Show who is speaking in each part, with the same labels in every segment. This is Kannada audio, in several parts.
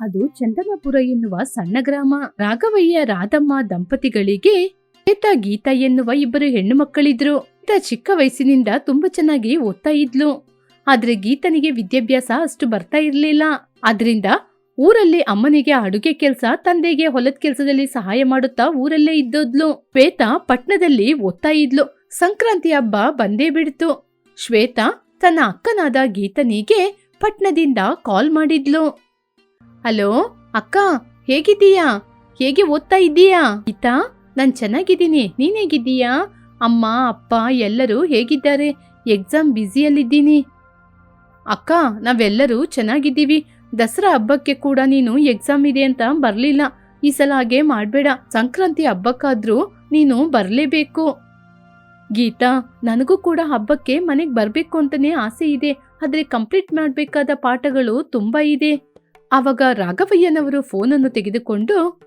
Speaker 1: ಅದು ಚಂದನಪುರ ಎನ್ನುವ ಸಣ್ಣ ಗ್ರಾಮ. ರಾಘವಯ್ಯ ರಾಧಮ್ಮ ದಂಪತಿಗಳಿಗೆ ಶ್ವೇತ ಗೀತಾ ಎನ್ನುವ ಇಬ್ಬರು ಹೆಣ್ಣು ಮಕ್ಕಳಿದ್ರು. ಚಿಕ್ಕ ವಯಸ್ಸಿನಿಂದ ತುಂಬಾ ಚೆನ್ನಾಗಿ ಓದ್ತಾ ಇದ್ಲು. ಆದ್ರೆ ಗೀತನಿಗೆ ವಿದ್ಯಾಭ್ಯಾಸ ಅಷ್ಟು ಬರ್ತಾ ಇರಲಿಲ್ಲ. ಆದ್ರಿಂದ ಊರಲ್ಲಿ ಅಮ್ಮನಿಗೆ ಅಡುಗೆ ಕೆಲಸ, ತಂದೆಗೆ ಹೊಲದ ಕೆಲಸದಲ್ಲಿ ಸಹಾಯ ಮಾಡುತ್ತಾ ಊರಲ್ಲೇ ಇದ್ದೋದ್ಲು. ಶ್ವೇತಾ ಪಟ್ನದಲ್ಲಿ ಓದ್ತಾ ಇದ್ಲು. ಸಂಕ್ರಾಂತಿ ಹಬ್ಬ ಬಂದೇ ಬಿಡ್ತು. ಶ್ವೇತಾ ತನ್ನ ಅಕ್ಕನಾದ ಗೀತನಿಗೆ ಪಟ್ನದಿಂದ ಕಾಲ್ ಮಾಡಿದ್ಲು. ಹಲೋ, ಅಕ್ಕ, ಹೇಗಿದ್ದೀಯಾ? ಹೇಗೆ ಓದ್ತಾ ಇದ್ದೀಯಾ? ಗೀತಾ, ನಾನು ಚೆನ್ನಾಗಿದ್ದೀನಿ. ನೀನು ಹೇಗಿದ್ದೀಯಾ? ಅಮ್ಮ, ಅಪ್ಪ, ಎಲ್ಲರೂ ಹೇಗಿದ್ದಾರೆ? ಎಕ್ಸಾಮ್ ಬ್ಯುಸಿಯಲ್ಲಿದ್ದೀನಿ. ಅಕ್ಕ, ನಾವೆಲ್ಲರೂ ಚೆನ್ನಾಗಿದ್ದೀವಿ. ದಸರಾ ಹಬ್ಬಕ್ಕೆ ಕೂಡ ನೀನು ಎಕ್ಸಾಮ್ ಇದೆ ಅಂತ ಬರಲಿಲ್ಲ. ಈ ಸಲ ಹಾಗೆ ಮಾಡಬೇಡ. ಸಂಕ್ರಾಂತಿ ಹಬ್ಬಕ್ಕಾದ್ರೂ ನೀನು ಬರಲೇಬೇಕು. ಗೀತಾ, ನನಗೂ ಕೂಡ ಹಬ್ಬಕ್ಕೆ ಮನೆಗೆ ಬರಬೇಕು ಅಂತಲೇ ಆಸೆ ಇದೆ. ಆದ್ರೆ ಕಂಪ್ಲೀಟ್ ಮಾಡಬೇಕಾದ ಪಾಠಗಳು ತುಂಬಾ ಇದೆ. ಆವಾಗ ರಾಘವಯ್ಯನವರು ಫೋನನ್ನು ತೆಗೆದುಕೊಂಡು,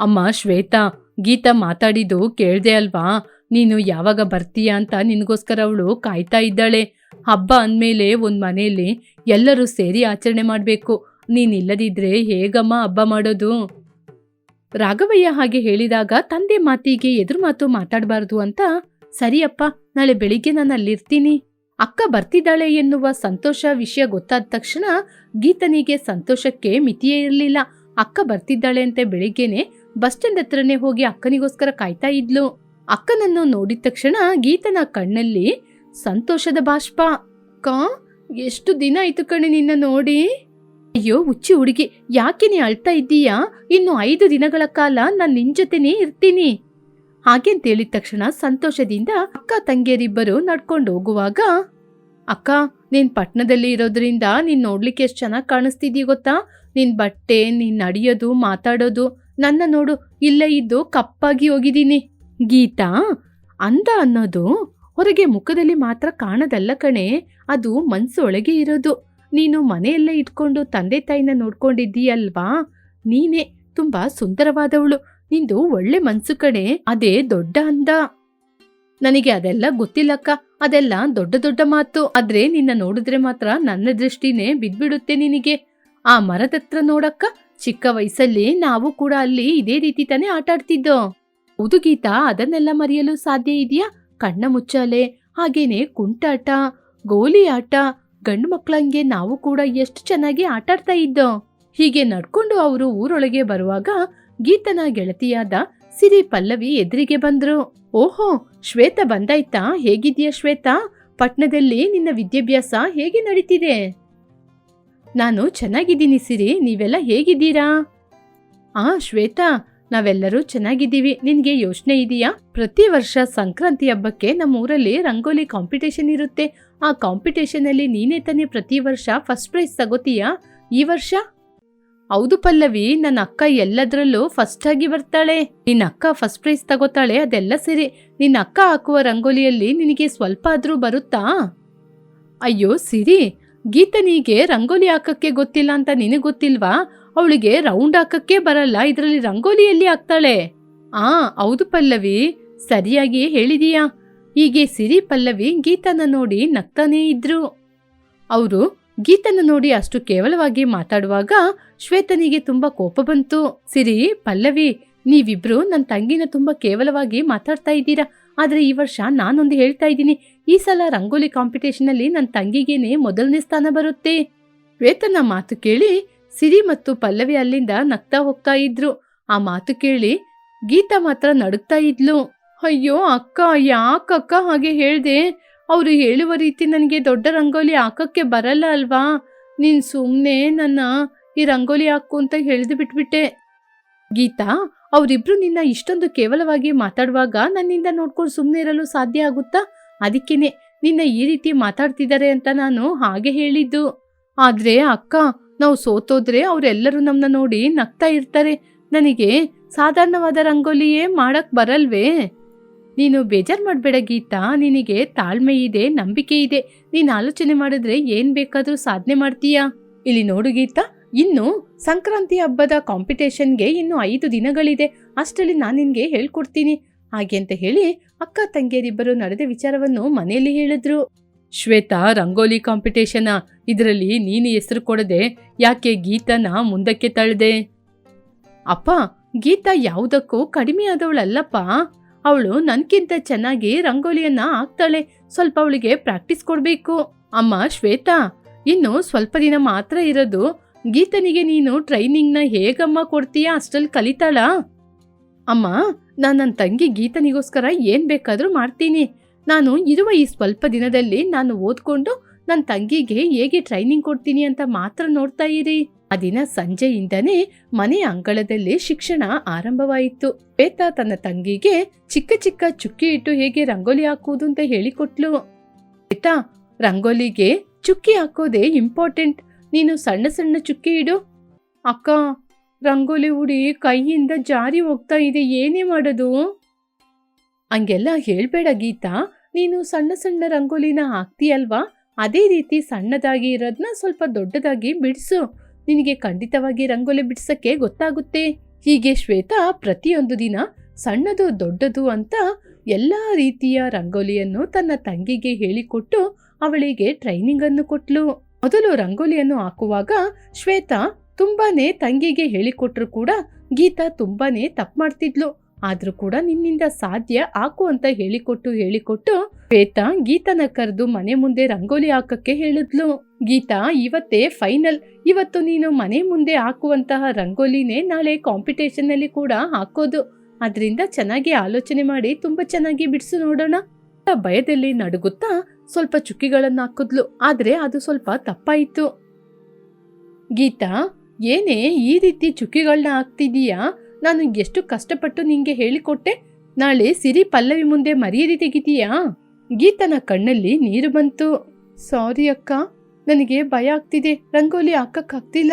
Speaker 1: ಅಮ್ಮ, ಶ್ವೇತಾ, ಗೀತಾ ಮಾತಾಡಿದ್ದು ಕೇಳ್ದೆ ಅಲ್ವಾ? ನೀನು ಯಾವಾಗ ಬರ್ತೀಯ ಅಂತ ನಿನಗೋಸ್ಕರ ಅವಳು ಕಾಯ್ತಾ ಇದ್ದಾಳೆ. ಹಬ್ಬ ಅಂದಮೇಲೆ ಒಂದು ಮನೆಯಲ್ಲಿ ಎಲ್ಲರೂ ಸೇರಿ ಆಚರಣೆ ಮಾಡಬೇಕು. ನೀನಿಲ್ಲದಿದ್ರೆ ಹೇಗಮ್ಮ ಹಬ್ಬ ಮಾಡೋದು? ರಾಘವಯ್ಯ ಹಾಗೆ ಹೇಳಿದಾಗ, ತಂದೆ ಮಾತಿಗೆ ಎದುರು ಮಾತು ಮಾತಾಡಬಾರ್ದು ಅಂತ, ಸರಿಯಪ್ಪ, ನಾಳೆ ಬೆಳಿಗ್ಗೆ ನಾನು ಅಲ್ಲಿರ್ತೀನಿ ಅಕ್ಕ ಬರ್ತಿದ್ದಾಳೆ ಎನ್ನುವ ಸಂತೋಷ ವಿಷಯ ಗೊತ್ತಾದ ತಕ್ಷಣ ಗೀತನಿಗೆ ಸಂತೋಷಕ್ಕೆ ಮಿತಿಯೇ ಇರಲಿಲ್ಲ. ಅಕ್ಕ ಬರ್ತಿದ್ದಾಳೆ ಅಂತ ಬೆಳಿಗ್ಗೆನೆ ಬಸ್ ಸ್ಟ್ಯಾಂಡ್ ಹತ್ರನೇ ಹೋಗಿ ಅಕ್ಕನಿಗೋಸ್ಕರ ಕಾಯ್ತಾ ಇದ್ಲು. ಅಕ್ಕನನ್ನು ನೋಡಿದ ತಕ್ಷಣ ಗೀತನ ಕಣ್ಣಲ್ಲಿ ಸಂತೋಷದ ಬಾಷ್ಪ. ಅಕ್ಕ, ಎಷ್ಟು ದಿನ ಆಯ್ತು ಕಣೆ ನಿನ್ನ ನೋಡಿ? ಅಯ್ಯೋ, ಹುಚ್ಚಿ ಹುಡುಗಿ, ಯಾಕೆ ನೀ ಅಳ್ತಾ ಇದ್ದೀಯಾ? ಇನ್ನು ಐದು ದಿನಗಳ ಕಾಲ ನಾನು ನಿನ್ ಜೊತೆನೇ ಇರ್ತೀನಿ. ಹಾಗೇಂತ ಹೇಳಿದ ತಕ್ಷಣ ಸಂತೋಷದಿಂದ ಅಕ್ಕ ತಂಗಿಯರಿಬ್ಬರು ನಡ್ಕೊಂಡು ಹೋಗುವಾಗ, ಅಕ್ಕ, ನೀನ್ ಪಟ್ನದಲ್ಲಿ ಇರೋದ್ರಿಂದ ನೀನ್ ನೋಡ್ಲಿಕ್ಕೆ ಎಷ್ಟು ಚೆನ್ನಾಗಿ ಕಾಣಿಸ್ತಿದೀಯ ಗೊತ್ತಾ? ನಿನ್ ಬಟ್ಟೆ, ನೀನ್ ನಡೆಯೋದು, ಮಾತಾಡೋದು, ನನ್ನ ನೋಡು, ಇಲ್ಲೇ ಇದ್ದು ಕಪ್ಪಾಗಿ ಹೋಗಿದ್ದೀನಿ. ಗೀತಾ, ಅಂದ ಅನ್ನೋದು ಹೊರಗೆ ಮುಖದಲ್ಲಿ ಮಾತ್ರ ಕಾಣದಲ್ಲ ಕಣೆ, ಅದು ಮನ್ಸೊಳಗೆ ಇರೋದು. ನೀನು ಮನೆಯಲ್ಲೇ ಇಟ್ಕೊಂಡು ತಂದೆ ತಾಯಿನ ನೋಡ್ಕೊಂಡಿದ್ದೀಯಲ್ವಾ? ನೀನೇ ತುಂಬಾ ಸುಂದರವಾದವಳು. ನಿಂದು ಒಳ್ಳೆ ಮನ್ಸು ಕಣೆ, ಅದೇ ದೊಡ್ಡ ಅಂದ. ನನಗೆ ಅದೆಲ್ಲ ಗೊತ್ತಿಲ್ಲಕ್ಕ, ಅದೆಲ್ಲ ದೊಡ್ಡ ದೊಡ್ಡ ಮಾತು. ಆದ್ರೆ ನಿನ್ನ ನೋಡಿದ್ರೆ ಮಾತ್ರ ನನ್ನ ದೃಷ್ಟಿನೇ ಬಿದ್ಬಿಡುತ್ತೆ ನಿನಗೆ. ಆ ಮರದತ್ರ ನೋಡಕ್ಕ, ಚಿಕ್ಕ ವಯಸ್ಸಲ್ಲಿ ನಾವು ಕೂಡ ಅಲ್ಲಿ ಇದೇ ರೀತಿ ತಾನೇ ಆಟ ಆಡ್ತಿದ್ದೋ ಹೌದು ಗೀತಾ, ಅದನ್ನೆಲ್ಲ ಮರೆಯಲು ಸಾಧ್ಯ ಇದೆಯಾ? ಕಣ್ಣ ಮುಚ್ಚಾಲೆ, ಹಾಗೇನೆ ಕುಂಟಾಟ ಗೋಲಿ ಆಟ ಗಂಡು ಮಕ್ಕಳಂಗೆ ನಾವು ಕೂಡ ಎಷ್ಟು ಚೆನ್ನಾಗಿ ಆಟಾಡ್ತಾ ಇದ್ದೋ. ಹೀಗೆ ನಡ್ಕೊಂಡು ಅವರು ಊರೊಳಗೆ ಬರುವಾಗ ಗೀತನ ಗೆಳತಿಯಾದ ಸಿರಿ ಪಲ್ಲವಿ ಎದುರಿಗೆ ಬಂದ್ರು. ಓಹೋ, ಶ್ವೇತ ಬಂದಾಯ್ತಾ? ಹೇಗಿದ್ಯಾ ಶ್ವೇತಾ? ಪಟ್ನದಲ್ಲಿ ನಿನ್ನ ವಿದ್ಯಾಭ್ಯಾಸ ಹೇಗೆ ನಡೀತಿದೆ? ನಾನು ಚೆನ್ನಾಗಿದ್ದೀನಿ ಸಿರಿ, ನೀವೆಲ್ಲ ಹೇಗಿದ್ದೀರಾ? ಆ, ಶ್ವೇತಾ, ನಾವೆಲ್ಲರೂ ಚೆನ್ನಾಗಿದ್ದೀವಿ. ನಿನಗೆ ಯೋಚನೆ ಇದೆಯಾ? ಪ್ರತಿ ವರ್ಷ ಸಂಕ್ರಾಂತಿ ಹಬ್ಬಕ್ಕೆ ನಮ್ಮ ಊರಲ್ಲಿ ರಂಗೋಲಿ ಕಾಂಪಿಟೇಷನ್ ಇರುತ್ತೆ. ಆ ಕಾಂಪಿಟೇಷನ್ ಅಲ್ಲಿ ನೀನೇ ತಾನೇ ಪ್ರತಿ ವರ್ಷ ಫಸ್ಟ್ ಪ್ರೈಸ್ ತಗೋತೀಯಾ? ಈ ವರ್ಷ? ಹೌದು ಪಲ್ಲವಿ, ನನ್ನ ಅಕ್ಕ ಎಲ್ಲದರಲ್ಲೂ ಫಸ್ಟ್ ಆಗಿ ಬರ್ತಾಳೆ. ನಿನ್ನ ಅಕ್ಕ ಫಸ್ಟ್ ಪ್ರೈಸ್ ತಗೋತಾಳೆ, ಅದೆಲ್ಲ ಸರಿ. ನಿನ್ನ ಅಕ್ಕ ಹಾಕುವ ರಂಗೋಲಿಯಲ್ಲಿ ನಿನಗೆ ಸ್ವಲ್ಪ ಆದ್ರೂ ಬರುತ್ತಾ? ಅಯ್ಯೋ, ಸಿರಿ. ಗೀತನಿಗೆ ರಂಗೋಲಿ ಹಾಕಕ್ಕೆ ಗೊತ್ತಿಲ್ಲ ಅಂತ ನಿನಗೆ ಗೊತ್ತಿಲ್ವಾ? ಅವಳಿಗೆ ರೌಂಡ್ ಹಾಕಕ್ಕೆ ಬರಲ್ಲ, ಇದರಲ್ಲಿ ರಂಗೋಲಿಯಲ್ಲಿ ಹಾಕ್ತಾಳೆ. ಆ, ಹೌದು ಪಲ್ಲವಿ. ಸರಿಯಾಗಿ ಹೇಳಿದೀಯಾ. ಹೀಗೆ ಸಿರಿ ಪಲ್ಲವಿ, ಗೀತನ ನೋಡಿ ನಗ್ತಾನೇ ಇದ್ರು. ಅವರು ಗೀತನ ನೋಡಿ ಅಷ್ಟು ಕೇವಲವಾಗಿ ಮಾತಾಡುವಾಗ ಶ್ವೇತನಿಗೆ ತುಂಬಾ ಕೋಪ ಬಂತು. ಸಿರಿ, ಪಲ್ಲವಿ, ನೀವಿಬ್ರು ನನ್ನ ತಂಗಿನ ತುಂಬಾ ಕೇವಲವಾಗಿ ಮಾತಾಡ್ತಾ ಇದ್ದೀರಾ? ಆದರೆ ಈ ವರ್ಷ ನಾನೊಂದು ಹೇಳ್ತಾ ಇದ್ದೀನಿ. ಈ ಸಲ ರಂಗೋಲಿ ಕಾಂಪಿಟೇಷನ್ ಅಲ್ಲಿ ನನ್ನ ತಂಗಿಗೇನೆ ಮೊದಲನೇ ಸ್ಥಾನ ಬರುತ್ತೆ. ಶ್ವೇತನ ಮಾತು ಕೇಳಿ ಸಿರಿ ಮತ್ತು ಪಲ್ಲವಿ ಅಲ್ಲಿಂದ ನಗ್ತಾ ಹೋಗ್ತಾ ಇದ್ರು. ಆ ಮಾತು ಕೇಳಿ ಗೀತಾ ಮಾತ್ರ ನಡುಗ್ತಾ ಇದ್ಲು. ಅಯ್ಯೋ, ಅಕ್ಕ, ಯಾಕಕ್ಕ ಹಾಗೆ ಹೇಳ್ದೆ? ಅವರು ಹೇಳುವ ರೀತಿ ನನಗೆ ದೊಡ್ಡ ರಂಗೋಲಿ ಹಾಕೋಕ್ಕೆ ಬರಲ್ಲ ಅಲ್ವಾ? ನೀನು ಸುಮ್ಮನೆ ನನ್ನ ಈ ರಂಗೋಲಿ ಹಾಕು ಅಂತ ಹೇಳಿದು ಬಿಟ್ಬಿಟ್ಟೆ. ಗೀತಾ, ಅವರಿಬ್ರು ನಿನ್ನ ಇಷ್ಟೊಂದು ಕೇವಲವಾಗಿ ಮಾತಾಡುವಾಗ ನನ್ನಿಂದ ನೋಡ್ಕೊಂಡು ಸುಮ್ಮನೆ ಇರಲು ಸಾಧ್ಯ ಆಗುತ್ತಾ? ಅದಕ್ಕೇನೆ, ನಿನ್ನ ಈ ರೀತಿ ಮಾತಾಡ್ತಿದ್ದಾರೆ ಅಂತ ನಾನು ಹಾಗೆ ಹೇಳಿದ್ದು. ಆದ್ರೆ ಅಕ್ಕ, ನಾವು ಸೋತೋದ್ರೆ ಅವರೆಲ್ಲರೂ ನಮ್ಮನ್ನ ನೋಡಿ ನಗ್ತಾ ಇರ್ತಾರೆ. ನನಗೆ ಸಾಧಾರಣವಾದ ರಂಗೋಲಿಯೇ ಮಾಡಕ್ ಬರಲ್ವೇ? ನೀನು ಬೇಜಾರು ಮಾಡಬೇಡ ಗೀತಾ. ನಿನಗೆ ತಾಳ್ಮೆ ಇದೆ, ನಂಬಿಕೆ ಇದೆ. ನೀನು ಆಲೋಚನೆ ಮಾಡಿದ್ರೆ ಏನು ಬೇಕಾದರೂ ಸಾಧನೆ ಮಾಡ್ತೀಯಾ? ಇಲ್ಲಿ ನೋಡು ಗೀತಾ, ಇನ್ನು ಸಂಕ್ರಾಂತಿ ಹಬ್ಬದ ಕಾಂಪಿಟೇಷನ್ಗೆ ಇನ್ನು ಐದು ದಿನಗಳಿದೆ. ಅಷ್ಟರಲ್ಲಿ ನಾನು ನಿನಗೆ ಹೇಳ್ಕೊಡ್ತೀನಿ. ಹಾಗೆ ಅಂತ ಹೇಳಿ ಅಕ್ಕ, ತಂಗಿಯರಿಬ್ಬರು ನಡೆದ ವಿಚಾರವನ್ನು ಮನೆಯಲ್ಲಿ ಹೇಳಿದ್ರು. ಶ್ವೇತಾ, ರಂಗೋಲಿ ಕಾಂಪಿಟೇಷನ? ಇದರಲ್ಲಿ ನೀನು ಹೆಸರು ಕೊಡದೆ ಯಾಕೆ ಗೀತನ ಮುಂದಕ್ಕೆ ತಳ್ದೆ? ಅಪ್ಪ, ಗೀತಾ ಯಾವುದಕ್ಕೂ ಕಡಿಮೆ ಆದವಳಲ್ಲಪ್ಪ. ಅವಳು ನನಗಿಂತ ಚೆನ್ನಾಗಿ ರಂಗೋಲಿಯನ್ನ ಹಾಕ್ತಾಳೆ. ಸ್ವಲ್ಪ ಅವಳಿಗೆ ಪ್ರಾಕ್ಟೀಸ್ ಕೊಡಬೇಕು. ಅಮ್ಮ, ಶ್ವೇತಾ, ಇನ್ನು ಸ್ವಲ್ಪ ದಿನ ಮಾತ್ರ ಇರೋದು. ಗೀತನಿಗೆ ನೀನು ಟ್ರೈನಿಂಗ್ನ ಹೇಗಮ್ಮ ಕೊಡ್ತೀಯಾ? ಅಷ್ಟಲ್ಲಿ ಕಲಿತಾಳ? ಅಮ್ಮ, ನಾನು ನನ್ನ ತಂಗಿ ಗೀತನಿಗೋಸ್ಕರ ಏನು ಬೇಕಾದರೂ ಮಾಡ್ತೀನಿ. ನಾನು ಇರುವ ಈ ಸ್ವಲ್ಪ ದಿನದಲ್ಲಿ ನಾನು ಓದ್ಕೊಂಡು ನನ್ನ ತಂಗಿಗೆ ಹೇಗೆ ಟ್ರೈನಿಂಗ್ ಕೊಡ್ತೀನಿ ಅಂತ ಮಾತ್ರ ನೋಡ್ತಾ ಇರಿ. ಆ ದಿನ ಸಂಜೆಯಿಂದನೇ ಮನೆ ಅಂಗಳದಲ್ಲಿ ಶಿಕ್ಷಣ ಆರಂಭವಾಯಿತು. ಶ್ವೇತಾ ತನ್ನ ತಂಗಿಗೆ ಚಿಕ್ಕ ಚಿಕ್ಕ ಚುಕ್ಕಿ ಇಟ್ಟು ಹೇಗೆ ರಂಗೋಲಿ ಹಾಕುವುದು ಅಂತ ಹೇಳಿಕೊಟ್ಲು. ಶ್ವೇತಾ, ರಂಗೋಲಿಗೆ ಚುಕ್ಕಿ ಹಾಕೋದೇ ಇಂಪಾರ್ಟೆಂಟ್ ನೀನು ಸಣ್ಣ ಸಣ್ಣ ಚುಕ್ಕಿ ಇಡು. ಅಕ್ಕ, ರಂಗೋಲಿ ಉಡಿ ಕೈಯಿಂದ ಜಾರಿ ಹೋಗ್ತಾ ಇದೆ, ಏನೇ ಮಾಡೋದು? ಹಂಗೆಲ್ಲ ಹೇಳ್ಬೇಡ ಗೀತಾ. ನೀನು ಸಣ್ಣ ಸಣ್ಣ ರಂಗೋಲಿನ ಹಾಕ್ತೀಯಲ್ವಾ? ಅದೇ ರೀತಿ ಸಣ್ಣದಾಗಿ ಇರೋದನ್ನ ಸ್ವಲ್ಪ ದೊಡ್ಡದಾಗಿ ಬಿಡಿಸು. ನಿನಗೆ ಖಂಡಿತವಾಗಿ ರಂಗೋಲಿ ಬಿಡಿಸೋಕ್ಕೆ ಗೊತ್ತಾಗುತ್ತೆ. ಹೀಗೆ ಶ್ವೇತಾ ಪ್ರತಿಯೊಂದು ದಿನ ಸಣ್ಣದು ದೊಡ್ಡದು ಅಂತ ಎಲ್ಲ ರೀತಿಯ ರಂಗೋಲಿಯನ್ನು ತನ್ನ ತಂಗಿಗೆ ಹೇಳಿಕೊಟ್ಟು ಅವಳಿಗೆ ಟ್ರೈನಿಂಗ್ ಅನ್ನು ಕೊಟ್ಲು. ಮೊದಲು ರಂಗೋಲಿಯನ್ನು ಹಾಕುವಾಗ ಶ್ವೇತಾ ತುಂಬಾನೇ ತಂಗಿಗೆ ಹೇಳಿಕೊಟ್ರು ಕೂಡ ಗೀತಾ ತುಂಬಾನೇ ತಪ್ಪು ಮಾಡ್ತಿದ್ಲು. ಆದ್ರೂ ಕೂಡ ನಿನ್ನಿಂದ ಸಾಧ್ಯ ಹಾಕು ಅಂತ ಹೇಳಿಕೊಟ್ಟು ಹೇಳಿಕೊಟ್ಟು ಶ್ವೇತಾ ಗೀತನ ಕರೆದು ಮನೆ ಮುಂದೆ ರಂಗೋಲಿ ಹಾಕಕ್ಕೆ ಹೇಳಿದ್ಲು. ಗೀತಾ, ಇವತ್ತೇ ಫೈನಲ್ ಇವತ್ತು ನೀನು ಮನೆ ಮುಂದೆ ಹಾಕುವಂತಹ ರಂಗೋಲಿನೇ ನಾಳೆ ಕಾಂಪಿಟೇಷನ್ ಅಲ್ಲಿ ಕೂಡ ಹಾಕೋದು. ಅದರಿಂದ ಚೆನ್ನಾಗಿ ಆಲೋಚನೆ ಮಾಡಿ ತುಂಬಾ ಚೆನ್ನಾಗಿ ಬಿಡಿಸು ನೋಡೋಣ. ಭಯದಲ್ಲಿ ನಡುಗುತ್ತಾ ಸ್ವಲ್ಪ ಚುಕ್ಕಿಗಳನ್ನು ಹಾಕಿದ್ಲು. ಆದರೆ ಅದು ಸ್ವಲ್ಪ ತಪ್ಪಾಯಿತು. ಗೀತಾ, ಏನೇ ಈ ರೀತಿ ಚುಕ್ಕಿಗಳನ್ನ ಹಾಕ್ತಿದೀಯಾ ನಾನು ಎಷ್ಟು ಕಷ್ಟಪಟ್ಟು ನಿಂಗೆ ಹೇಳಿಕೊಟ್ಟೆ? ನಾಳೆ ಸಿರಿ ಪಲ್ಲವಿ ಮುಂದೆ ಮರ್ಯಾದೆ ತೆಗಿತೀಯಾ? ಗೀತನ ಕಣ್ಣಲ್ಲಿ ನೀರು ಬಂತು. ಸಾರಿ ಅಕ್ಕ, ನನಗೆ ಭಯ ಆಗ್ತಿದೆ. ರಂಗೋಲಿ ಹಾಕಕ್ಕಾಗ್ತಿಲ್ಲ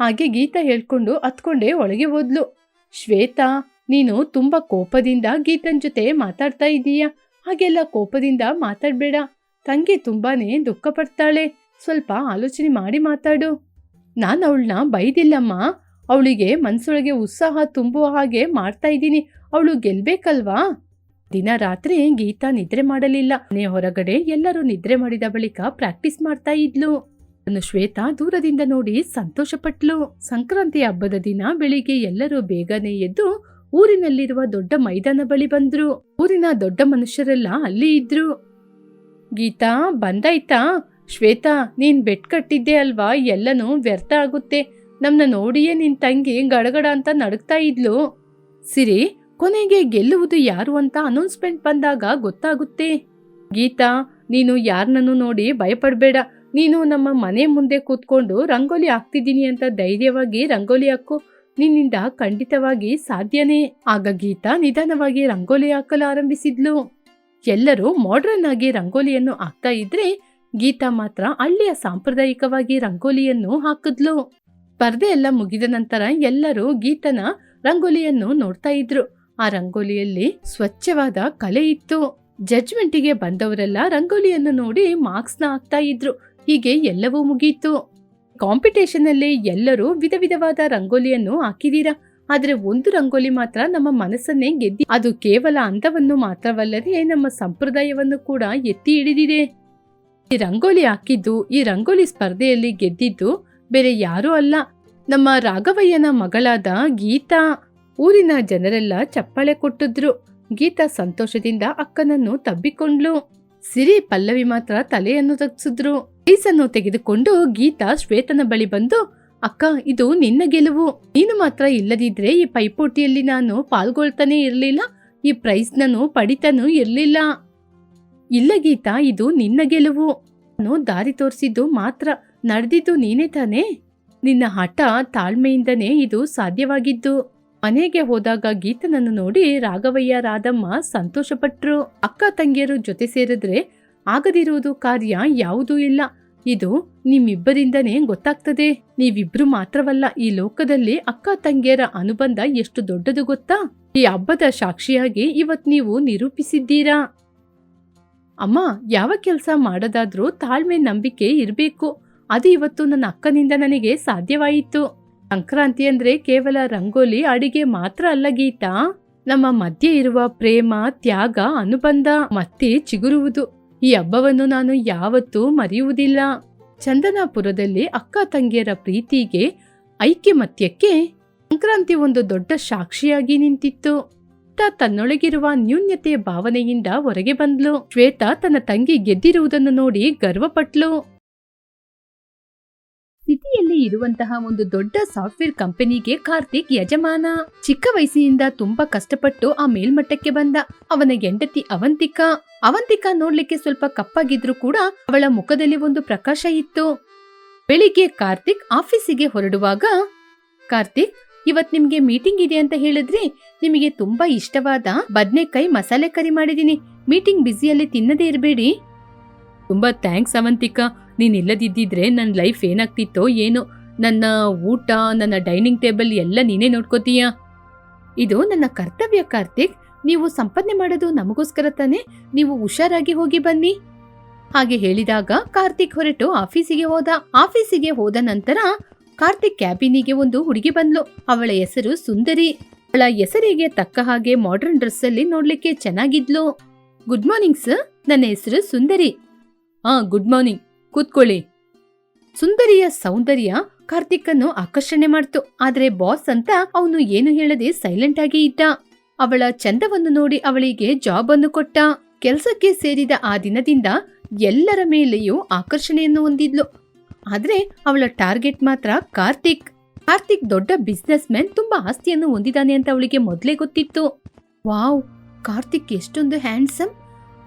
Speaker 1: ಹಾಗೆ ಗೀತ ಹೇಳ್ಕೊಂಡು ಹತ್ಕೊಂಡೆ ಒಳಗೆ ಹೋದ್ಲು. ಶ್ವೇತಾ, ನೀನು ತುಂಬಾ ಕೋಪದಿಂದ ಗೀತನ್ ಜೊತೆ ಮಾತಾಡ್ತಾ ಇದೀಯಾ? ಹಾಗೆಲ್ಲ ಕೋಪದಿಂದ ಮಾತಾಡ್ಬೇಡ. ತಂಗಿ ತುಂಬಾನೇ ದುಃಖ ಪಡ್ತಾಳೆ ಸ್ವಲ್ಪ ಆಲೋಚನೆ ಮಾಡಿ ಮಾತಾಡು. ನಾನು ಅವಳನ್ನ ಬೈದಿಲ್ಲಮ್ಮ. ಅವಳಿಗೆ ಮನಸ್ಸೊಳಗೆ ಉತ್ಸಾಹ ತುಂಬುವ ಹಾಗೆ ಮಾಡ್ತಾ ಇದ್ದೀನಿ. ಅವಳು ಗೆಲ್ಬೇಕಲ್ವಾ? ದಿನ ರಾತ್ರಿ ಗೀತಾ ನಿದ್ರೆ ಮಾಡಲಿಲ್ಲ. ಮನೆ ಹೊರಗಡೆ ಎಲ್ಲರೂ ನಿದ್ರೆ ಮಾಡಿದ ಬಳಿಕ ಪ್ರಾಕ್ಟೀಸ್ ಮಾಡ್ತಾ ಇದ್ಲು. ಅನ್ನು ಶ್ವೇತಾ ದೂರದಿಂದ ನೋಡಿ ಸಂತೋಷಪಟ್ಲು. ಸಂಕ್ರಾಂತಿ ಹಬ್ಬದ ದಿನ ಬೆಳಿಗ್ಗೆ ಎಲ್ಲರೂ ಬೇಗನೆ ಎದ್ದು ಊರಿನಲ್ಲಿರುವ ದೊಡ್ಡ ಮೈದಾನ ಬಳಿ ಬಂದ್ರು. ಊರಿನ ದೊಡ್ಡ ಮನುಷ್ಯರೆಲ್ಲ ಅಲ್ಲಿ ಇದ್ರು. ಗೀತಾ, ಬಂದಾಯ್ತಾ? ಶ್ವೇತಾ, ನೀನ್ ಬೆಟ್ ಕಟ್ಟಿದ್ದೆ ಅಲ್ವಾ? ಎಲ್ಲನೂ ವ್ಯರ್ಥ ಆಗುತ್ತೆ. ನಮ್ನ ನೋಡಿಯೇ ನಿನ್ನ ತಂಗಿ ಗಡಗಡ ಅಂತ ನಡುಗ್ತಾ ಇದ್ಲು. ಸಿರಿ, ಕೊನೆಗೆ ಗೆಲ್ಲುವುದು ಯಾರು ಅಂತ ಅನೌನ್ಸ್ಮೆಂಟ್ ಬಂದಾಗ ಗೊತ್ತಾಗುತ್ತೆ. ಗೀತಾ, ನೀನು ಯಾರನ್ನೂ ನೋಡಿ ಭಯಪಡಬೇಡ. ನೀನು ನಮ್ಮ ಮನೆ ಮುಂದೆ ಕೂತ್ಕೊಂಡು ರಂಗೋಲಿ ಹಾಕ್ತಿದ್ದೀನಿ ಅಂತ ಧೈರ್ಯವಾಗಿ ರಂಗೋಲಿ ಹಾಕು. ನಿನ್ನಿಂದ ಖಂಡಿತವಾಗಿ ಸಾಧ್ಯನೇ. ಆಗ ಗೀತಾ ನಿಧಾನವಾಗಿ ರಂಗೋಲಿ ಹಾಕಲು ಆರಂಭಿಸಿದ್ಲು. ಎಲ್ಲರೂ ಮಾಡ್ರನ್ ಆಗಿ ರಂಗೋಲಿಯನ್ನು ಹಾಕ್ತಾ ಇದ್ರೆ ಗೀತಾ ಮಾತ್ರ ಹಳ್ಳಿಯ ಸಾಂಪ್ರದಾಯಿಕವಾಗಿ ರಂಗೋಲಿಯನ್ನು ಹಾಕಿದ್ಲು. ಸ್ಪರ್ಧೆ ಎಲ್ಲ ಮುಗಿದ ನಂತರ ಎಲ್ಲರೂ ಗೀತನ ರಂಗೋಲಿಯನ್ನು ನೋಡ್ತಾ ಇದ್ರು. ಆ ರಂಗೋಲಿಯಲ್ಲಿ ಸ್ವಚ್ಛವಾದ ಕಲೆ ಇತ್ತು. ಜಡ್ಜ್ಮೆಂಟಿಗೆ ಬಂದವರೆಲ್ಲ ರಂಗೋಲಿಯನ್ನು ನೋಡಿ ಮಾರ್ಕ್ಸ್ನ ಹಾಕ್ತಾ ಇದ್ರು. ಹೀಗೆ ಎಲ್ಲವೂ ಮುಗೀತು. ಕಾಂಪಿಟೇಷನ್ ಅಲ್ಲಿ ಎಲ್ಲರೂ ವಿಧ ವಿಧವಾದ ರಂಗೋಲಿಯನ್ನು ಹಾಕಿದೀರಾ. ಆದರೆ ಒಂದು ರಂಗೋಲಿ ಮಾತ್ರ ನಮ್ಮ ಮನಸ್ಸನ್ನೇ ಗೆದ್ದಿ, ಅದು ಕೇವಲ ಅಂದವನ್ನು ಮಾತ್ರವಲ್ಲದೆ ನಮ್ಮ ಸಂಪ್ರದಾಯವನ್ನು ಕೂಡ ಎತ್ತಿ ಹಿಡಿದಿದೆ. ಈ ರಂಗೋಲಿ ಹಾಕಿದ್ದು, ಈ ರಂಗೋಲಿ ಸ್ಪರ್ಧೆಯಲ್ಲಿ ಗೆದ್ದಿದ್ದು ಬೇರೆ ಯಾರೂ ಅಲ್ಲ. ನಮ್ಮ ರಾಘವಯ್ಯನ ಮಗಳಾದ ಗೀತಾ ಊರಿನ ಜನರೆಲ್ಲ ಚಪ್ಪಾಳೆ ಕೊಟ್ಟಿದ್ರು. ಗೀತಾ ಸಂತೋಷದಿಂದ ಅಕ್ಕನನ್ನು ತಬ್ಬಿಕೊಂಡ್ಲು ಸಿರಿ ಪಲ್ಲವಿ ಮಾತ್ರ ತಲೆಯನ್ನು ತಗ್ಸಿದ್ರು. ಐಸನ್ನು ತೆಗೆದುಕೊಂಡು ಗೀತಾ ಶ್ವೇತನ ಬಳಿ ಬಂದು, ಅಕ್ಕ, ಇದು ನಿನ್ನ ಗೆಲುವು. ನೀನು ಮಾತ್ರ ಇಲ್ಲದಿದ್ರೆ ಈ ಪೈಪೋಟಿಯಲ್ಲಿ ನಾನು ಪಾಲ್ಗೊಳ್ತಾನೆ ಇರಲಿಲ್ಲ. ಈ ಪ್ರೈಸ್ ನಾನು ಪಡಿತಾನೂ ಇರಲಿಲ್ಲ. ಇಲ್ಲ ಗೀತಾ, ಇದು ನಿನ್ನ ಗೆಲುವು. ನಾನು ದಾರಿ ತೋರಿಸಿದ್ದು ಮಾತ್ರ. ನಡೆದಿದ್ದು ನೀನೇ ತಾನೇ. ನಿನ್ನ ಹಠ ತಾಳ್ಮೆಯಿಂದನೇ ಇದು ಸಾಧ್ಯವಾಗಿದ್ದು. ಮನೆಗೆ ಹೋದಾಗ ಗೀತನನ್ನು ನೋಡಿ ರಾಘವಯ್ಯ, ರಾಧಮ್ಮ ಸಂತೋಷಪಟ್ಟರು ಅಕ್ಕ, ತಂಗಿಯರು ಜೊತೆ ಸೇರಿದ್ರೆ ಆಗದಿರುವುದು ಕಾರ್ಯ ಯಾವುದೂ ಇಲ್ಲ. ಇದು ನಿಮ್ಮಿಬ್ಬರಿಂದನೇ ಗೊತ್ತಾಗ್ತದೆ. ನೀವಿಬ್ರು ಮಾತ್ರವಲ್ಲ, ಈ ಲೋಕದಲ್ಲಿ ಅಕ್ಕ, ತಂಗಿಯರ ಅನುಬಂಧ ಎಷ್ಟು ದೊಡ್ಡದು ಗೊತ್ತಾ? ಈ ಹಬ್ಬದ ಸಾಕ್ಷಿಯಾಗಿ ಇವತ್ ನೀವು ನಿರೂಪಿಸಿದ್ದೀರಾ? ಅಮ್ಮ, ಯಾವ ಕೆಲಸ ಮಾಡೋದಾದ್ರೂ ತಾಳ್ಮೆ, ನಂಬಿಕೆ ಇರಬೇಕು. ಅದು ಇವತ್ತು ನನ್ನ ಅಕ್ಕನಿಂದ ನನಗೆ ಸಾಧ್ಯವಾಯಿತು. ಸಂಕ್ರಾಂತಿ ಅಂದ್ರೆ ಕೇವಲ ರಂಗೋಲಿ, ಅಡಿಗೆ ಮಾತ್ರ ಅಲ್ಲ ಗೀತಾ. ನಮ್ಮ ಮಧ್ಯೆ ಇರುವ ಪ್ರೇಮ, ತ್ಯಾಗ, ಅನುಬಂಧ ಮತ್ತೆ ಚಿಗುರುವುದು. ಈ ಹಬ್ಬವನ್ನು ನಾನು ಯಾವತ್ತೂ ಮರೆಯುವುದಿಲ್ಲ. ಚಂದನಾಪುರದಲ್ಲಿ ಅಕ್ಕ ತಂಗಿಯರ ಪ್ರೀತಿಗೆ, ಐಕ್ಯಮತ್ಯಕ್ಕೆ ಸಂಕ್ರಾಂತಿ ಒಂದು ದೊಡ್ಡ ಸಾಕ್ಷಿಯಾಗಿ ನಿಂತಿತ್ತು. ತನ್ನೊಳಗಿರುವ ನ್ಯೂನ್ಯತೆಯ ಭಾವನೆಯಿಂದ ಹೊರಗೆ ಬಂದ್ಲು. ಶ್ವೇತಾ ತನ್ನ ತಂಗಿ ಗೆದ್ದಿರುವುದನ್ನು ನೋಡಿ ಗರ್ವಪಟ್ಲು. ಸಿಟಿಯಲ್ಲಿ ಇರುವಂತಹ ಒಂದು ದೊಡ್ಡ ಸಾಫ್ಟ್ವೇರ್ ಕಂಪನಿಗೆ ಕಾರ್ತಿಕ್ ಯಜಮಾನ. ಚಿಕ್ಕ ವಯಸ್ಸಿನಿಂದ ತುಂಬಾ ಕಷ್ಟಪಟ್ಟು ಆ ಮೇಲ್ಮಟ್ಟಕ್ಕೆ ಬಂದ ಅವನ ಹೆಂಡತಿ ಅವಂತಿಕಾ. ಅವಂತಿಕಾ ನೋಡ್ಲಿಕ್ಕೆ ಸ್ವಲ್ಪ ಕಪ್ಪಾಗಿದ್ರು ಕೂಡ ಅವಳ ಮುಖದಲ್ಲಿ ಒಂದು ಪ್ರಕಾಶ ಇತ್ತು. ಬೆಳಿಗ್ಗೆ ಕಾರ್ತಿಕ್ ಆಫೀಸಿಗೆ ಹೊರಡುವಾಗ, ಕಾರ್ತಿಕ್, ಇವತ್ ನಿಮ್ಗೆ ಮೀಟಿಂಗ್ ಇದೆ ಅಂತ ಹೇಳಿದ್ರೆ ನಿಮಗೆ ತುಂಬಾ ಇಷ್ಟವಾದ ಬದ್ನೆಕಾಯಿ ಮಸಾಲೆ ಕರಿ ಮಾಡಿದೀನಿ ಮೀಟಿಂಗ್ ಬ್ಯುಸಿಯಲ್ಲಿ ತಿನ್ನದೇ ಇರಬೇಡಿ. ತುಂಬಾ ಥ್ಯಾಂಕ್ಸ್ ಅವಂತಿಕಾ. ನೀನ್ ಇಲ್ಲದಿದ್ದಿದ್ರೆ ನನ್ನ ಲೈಫ್ ಏನಾಗ್ತಿತ್ತೋ ಏನೋ? ನನ್ನ ಊಟ, ನನ್ನ ಡೈನಿಂಗ್ ಟೇಬಲ್ ಎಲ್ಲ ನೀನೇ ನೋಡ್ಕೋತೀಯ? ಇದು ನನ್ನ ಕರ್ತವ್ಯ, ಕಾರ್ತಿಕ್. ನೀವು ಸಂಪಾದನೆ ಮಾಡೋದು ನಮಗೋಸ್ಕರ ತಾನೆ? ನೀವು ಹುಷಾರಾಗಿ ಹೋಗಿ ಬನ್ನಿ. ಹಾಗೆ ಹೇಳಿದಾಗ ಕಾರ್ತಿಕ್ ಹೊರಟು ಆಫೀಸಿಗೆ ಹೋದ. ಆಫೀಸಿಗೆ ಹೋದ ನಂತರ ಕಾರ್ತಿಕ್ ಕ್ಯಾಬಿನಿಗೆ ಒಂದು ಹುಡುಗಿ ಬಂದ್ಲು. ಅವಳ ಹೆಸರು ಸುಂದರಿ. ಅವಳ ಹೆಸರಿಗೆ ತಕ್ಕ ಹಾಗೆ ಮಾಡರ್ನ್ ಡ್ರೆಸ್ ಅಲ್ಲಿ ನೋಡ್ಲಿಕ್ಕೆ ಚೆನ್ನಾಗಿದ್ಲು. ಗುಡ್ ಮಾರ್ನಿಂಗ್ ಸರ್ ನನ್ನ ಹೆಸರು ಸುಂದರಿ. ಹಾ ಗುಡ್ ಮಾರ್ನಿಂಗ್ ಕೂತ್ಕೊಳ್ಳಿ. ಸುಂದರಿಯ ಸೌಂದರ್ಯ ಕಾರ್ತಿಕ್ ಅನ್ನು ಆಕರ್ಷಣೆ ಮಾಡ್ತು. ಆದ್ರೆ ಬಾಸ್ ಅಂತ ಅವನು ಏನು ಹೇಳದೆ ಸೈಲೆಂಟ್ ಆಗಿ ಇದ್ದ. ಅವಳ ಚಂದವನ್ನು ನೋಡಿ ಅವಳಿಗೆ ಜಾಬ್ ಅನ್ನು ಕೊಟ್ಟ. ಕೆಲಸಕ್ಕೆ ಸೇರಿದ ಆ ದಿನದಿಂದ ಎಲ್ಲರ ಮೇಲೆಯೂ ಆಕರ್ಷಣೆಯನ್ನು ಹೊಂದಿದ್ಲು. ಆದ್ರೆ ಅವಳ ಟಾರ್ಗೆಟ್ ಮಾತ್ರ ಕಾರ್ತಿಕ್. ಕಾರ್ತಿಕ್ ದೊಡ್ಡ ಬಿಸ್ನೆಸ್ ಮ್ಯಾನ್ ತುಂಬಾ ಆಸ್ತಿಯನ್ನು ಹೊಂದಿದ್ದಾನೆ ಅಂತ ಅವಳಿಗೆ ಮೊದಲೇ ಗೊತ್ತಿತ್ತು. ವಾವ್, ಕಾರ್ತಿಕ್ ಎಷ್ಟೊಂದು ಹ್ಯಾಂಡ್ಸಮ್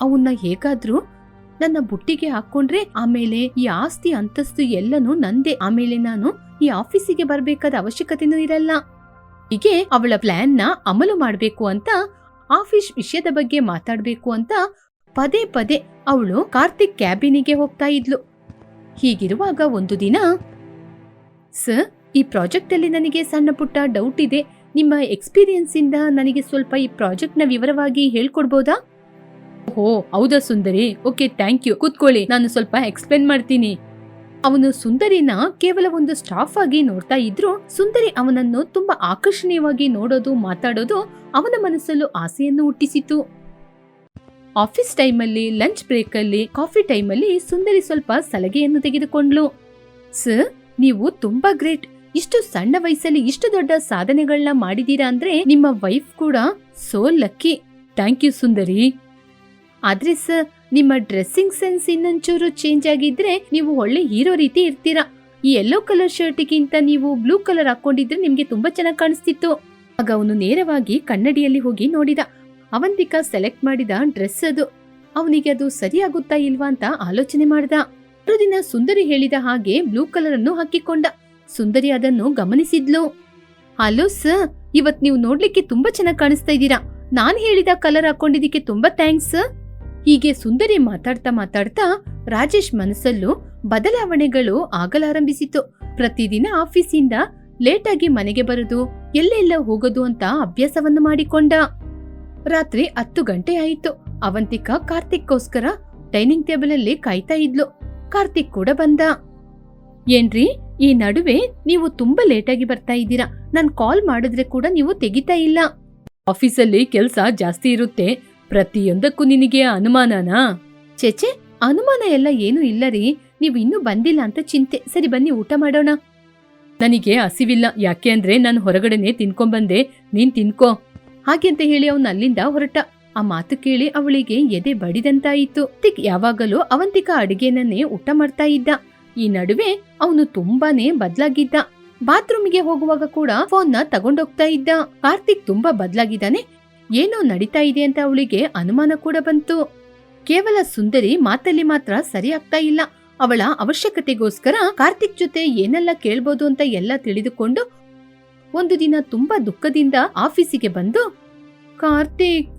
Speaker 1: ಅವನ್ನ ಹೇಗಾದ್ರೂ ನನ್ನ ಬುಟ್ಟಿಗೆ ಹಾಕೊಂಡ್ರೆ ಆಮೇಲೆ ಈ ಆಸ್ತಿ ಅಂತಸ್ತು ಎಲ್ಲನೂ ನಂದೆ. ಆಮೇಲೆ ನಾನು ಈ ಆಫೀಸಿಗೆ ಬರಬೇಕಾದ ಅವಶ್ಯಕತೆನೂ ಇರಲ್ಲ. ಹೀಗೆ ಅವಳ ಪ್ಲಾನ್ನ ಅಮಲು ಮಾಡಬೇಕು ಅಂತ, ಆಫೀಸ್ ವಿಷಯದ ಬಗ್ಗೆ ಮಾತಾಡಬೇಕು ಅಂತ ಪದೇ ಪದೇ ಅವಳು ಕಾರ್ತಿಕ್ ಕ್ಯಾಬಿನಿಗೆ ಹೋಗ್ತಾ ಇದ್ಲು. ಹೀಗಿರುವಾಗ ಒಂದು ದಿನ, ಸರ್, ಈ ಪ್ರಾಜೆಕ್ಟ್ ಅಲ್ಲಿ ನನಗೆ ಸಣ್ಣ ಪುಟ್ಟ ಡೌಟ್ ಇದೆ. ನಿಮ್ಮ ಎಕ್ಸ್ಪೀರಿಯನ್ಸ್ ಇಂದ ನನಗೆ ಸ್ವಲ್ಪ ಈ ಪ್ರಾಜೆಕ್ಟ್ನ ವಿವರವಾಗಿ ಹೇಳ್ಕೊಡ್ಬೋದಾ? ಓ ಹೌದಾ ಸುಂದರಿ? ಓಕೆ ಥ್ಯಾಂಕ್ ಯು ಕೂತ್ಕೊಳ್ಳಿ, ನಾನು ಸ್ವಲ್ಪ ಎಕ್ಸ್ಪ್ಲೇನ್ ಮಾಡ್ತೀನಿ. ಅವನು ಸುಂದರಿನ ಕೇವಲ ಒಂದು ಸ್ಟಾಫ್ ಆಗಿ ನೋಡ್ತಾ ಇದ್ರು, ಸುಂದರಿ ಅವನನ್ನು ತುಂಬಾ ಆಕರ್ಷಣೀಯವಾಗಿ ನೋಡೋದು, ಮಾತಾಡೋದು ಅವನ ಮನಸ್ಸಲ್ಲೂ ಆಸೆಯನ್ನು ಹುಟ್ಟಿಸಿತು. ಆಫೀಸ್ ಟೈಮಲ್ಲಿ ಲಂಚ್ ಬ್ರೇಕಲ್ಲಿ ಕಾಫಿ ಟೈಮಲ್ಲಿ ಸುಂದರಿ ಸ್ವಲ್ಪ ಸಲಹೆಯನ್ನು ತೆಗೆದುಕೊಂಡ್ಲು ಸರ್, ನೀವು ತುಂಬಾ ಗ್ರೇಟ್. ಇಷ್ಟು ಸಣ್ಣ ವಯಸ್ಸಲ್ಲಿ ಇಷ್ಟು ದೊಡ್ಡ ಸಾಧನೆಗಳನ್ನ ಮಾಡಿದೀರಾ ಅಂದ್ರೆ ನಿಮ್ಮ ವೈಫ್ ಕೂಡ so lucky thank you Sundari. ಆದ್ರೆ ಸರ್ ನಿಮ್ಮ ಡ್ರೆಸ್ಸಿಂಗ್ ಸೆನ್ಸ್ ಇನ್ನೊಂಚೂರು ಚೇಂಜ್ ಆಗಿದ್ರೆ ನೀವು ಒಳ್ಳೆ ಹೀರೋ ರೀತಿ ಇರ್ತೀರಾ. ಈ ಯೆಲ್ಲೋ ಕಲರ್ ಶರ್ಟಿಗಿಂತ ನೀವು ಬ್ಲೂ ಕಲರ್ ಹಾಕೊಂಡಿದ್ರೆ ನಿಮ್ಗೆ ತುಂಬಾ ಚೆನ್ನಾಗಿ ಕಾಣಿಸ್ತಿತ್ತು. ಆಗ ಅವನು ನೇರವಾಗಿ ಕನ್ನಡಿಯಲ್ಲಿ ಹೋಗಿ ನೋಡಿದ. ಅವಂತಿಕ ಸೆಲೆಕ್ಟ್ ಮಾಡಿದ ಡ್ರೆಸ್ ಅದು. ಅವನಿಗೆ ಅದು ಸರಿಯಾಗುತ್ತಾ ಇಲ್ವಾ ಅಂತ ಆಲೋಚನೆ ಮಾಡಿದ. ಮರುದಿನ ಸುಂದರಿ ಹೇಳಿದ ಹಾಗೆ ಬ್ಲೂ ಕಲರ್ ಅನ್ನು ಹಾಕಿಕೊಂಡ. ಸುಂದರಿ ಅದನ್ನು ಗಮನಿಸಿದ್ಲು. ಹಲೋ ಸರ್ ಇವತ್ ನೀವು ನೋಡ್ಲಿಕ್ಕೆ ತುಂಬಾ ಚೆನ್ನಾಗಿ ಕಾಣಿಸ್ತಾ ಇದ್ದೀರಾ. ನಾನ್ ಹೇಳಿದ ಕಲರ್ ಹಾಕೊಂಡಿದ್ದಕ್ಕೆ ತುಂಬಾ ಥ್ಯಾಂಕ್ಸ್ ಸರ್ ಹೀಗೆ ಸುಂದರಿ ಮಾತಾಡ್ತಾ ಮಾತಾಡ್ತಾ ರಾಜೇಶ್ ಮನಸ್ಸಲ್ಲೂ ಬದಲಾವಣೆಗಳು ಆಗಲಾರಂಭಿಸಿತು ಪ್ರತಿದಿನ ಆಫೀಸಿಂದ ಲೇಟಾಗಿ ಮನೆಗೆ ಬರುದು, ಎಲ್ಲೆಲ್ಲ ಹೋಗೋದು ಅಂತ ಅಭ್ಯಾಸವನ್ನು ಮಾಡಿಕೊಂಡ. ರಾತ್ರಿ ಹತ್ತು ಗಂಟೆ ಆಯಿತು. ಅವಂತಿಕಾ ಕಾರ್ತಿಕ್ಗೋಸ್ಕರ ಡೈನಿಂಗ್ ಟೇಬಲ್ ಅಲ್ಲಿ ಕಾಯ್ತಾ ಇದ್ಲು. ಕಾರ್ತಿಕ್ ಕೂಡ ಬಂದ. ಏನ್ರಿ, ಈ ನಡುವೆ ನೀವು ತುಂಬಾ ಲೇಟಾಗಿ ಬರ್ತಾ ಇದ್ದೀರಾ? ನಾನು ಕಾಲ್ ಮಾಡಿದ್ರೆ ಕೂಡ ನೀವು ತೆಗಿತಾ ಇಲ್ಲ. ಆಫೀಸಲ್ಲಿ ಕೆಲಸ ಜಾಸ್ತಿ ಇರುತ್ತೆ. ಪ್ರತಿಯೊಂದಕ್ಕೂ ನಿನಗೆ ಅನುಮಾನನಾ? ಚೇಚೆ ಅನುಮಾನ ಎಲ್ಲ ಏನೂ ಇಲ್ಲ ರೀ ನೀವು ಇನ್ನೂ ಬಂದಿಲ್ಲ ಅಂತ ಚಿಂತೆ. ಸರಿ ಬನ್ನಿ ಊಟ ಮಾಡೋಣ. ನನಗೆ ಹಸಿವಿಲ್ಲ. ಯಾಕೆ ಅಂದ್ರೆ ನಾನು ಹೊರಗಡೆನೆ ತಿನ್ಕೊಂಬಂದೆ. ನೀನ್ ತಿನ್ಕೋ. ಹಾಗೆ ಅಂತ ಹೇಳಿ ಅವನು ಅಲ್ಲಿಂದ ಹೊರಟ. ಆ ಮಾತು ಕೇಳಿ ಅವಳಿಗೆ ಎದೆ ಬಡಿದಂತಾಯಿತು. ತಿಕ್ ಯಾವಾಗಲೂ ಅವಂತಿಕ ಅಡಿಗೆನನ್ನೇ ಊಟ ಮಾಡ್ತಾ ಇದ್ದ. ಈ ನಡುವೆ ಅವನು ತುಂಬಾನೇ ಬದ್ಲಾಗಿದ್ದ. ಬಾತ್ರೂಮ್ಗೆ ಹೋಗುವಾಗ ಕೂಡ ಫೋನ್ನ ತಗೊಂಡೋಗ್ತಾ ಇದ್ದ. ಕಾರ್ತಿಕ್ ತುಂಬಾ ಬದ್ಲಾಗಿದ್ದಾನೆ. ಏನೋ ನಡೀತಾ ಇದೆ ಅಂತ ಅವಳಿಗೆ ಅನುಮಾನ ಕೂಡ ಬಂತು. ಕೇವಲ ಸುಂದರಿ ಮಾತಲ್ಲಿ ಮಾತ್ರ ಸರಿ ಇಲ್ಲ. ಅವಳ ಅವಶ್ಯಕತೆಗೋಸ್ಕರ ಕಾರ್ತಿಕ್ ಜೊತೆ ಏನೆಲ್ಲ ಕೇಳ್ಬೋದು ಅಂತ ಎಲ್ಲ ತಿಳಿದುಕೊಂಡು ಒಂದು ದಿನ ತುಂಬಾ ದುಃಖದಿಂದ ಆಫೀಸಿಗೆ ಬಂದು, ಕಾರ್ತಿಕ್!